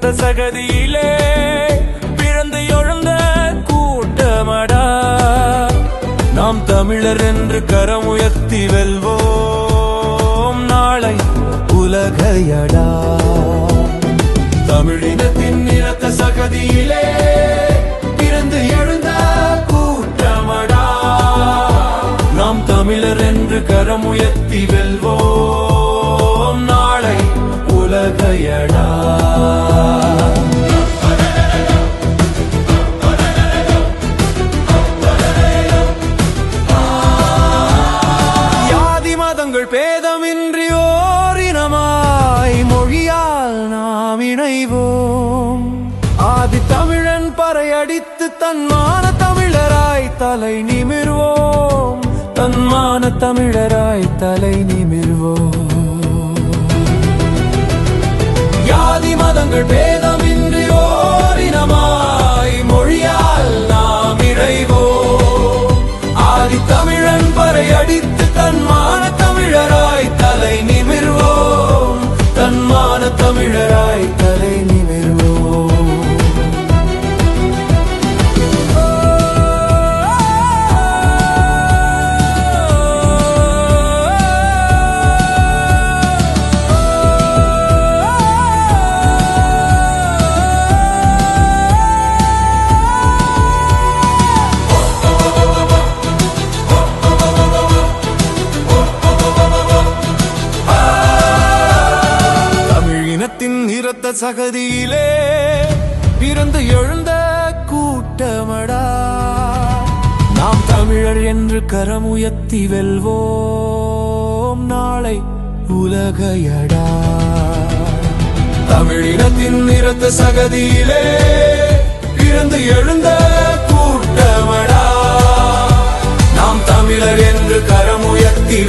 ரத்த சகதியிலே பிறந்து எழுந்த கூட்டமடா. நாம் தமிழர் என்று கரம் உயர்த்தி வெல்வோம். நாளை உலகையடா. தமிழினத்தின் நிறத்த சகதியிலே மொழியால் நாம் இணைவோம். ஆதி தமிழன் பறையடித்து தன்மான தமிழராய் தலை நிமிர்வோம். தன்மான தமிழராய் தலை நிமிர்வோம். யாதி மதங்கள் பேதமின்றி ஓரினமாய் மொழியால் நாம் இணைவோம். ஆதி தமிழ் தன்மான இரத்த சகதியிலே பிறந்து எழுந்த கூட்டமடா. நாம் தமிழர் என்று கரம் உயர்த்தி வெல்வோம் நாளை உலகையடா. தமிழினத்தின் இரத்த சகதியிலே பிறந்து எழுந்த கூட்டமடா. நாம் தமிழர் என்று கரம் உயர்த்தி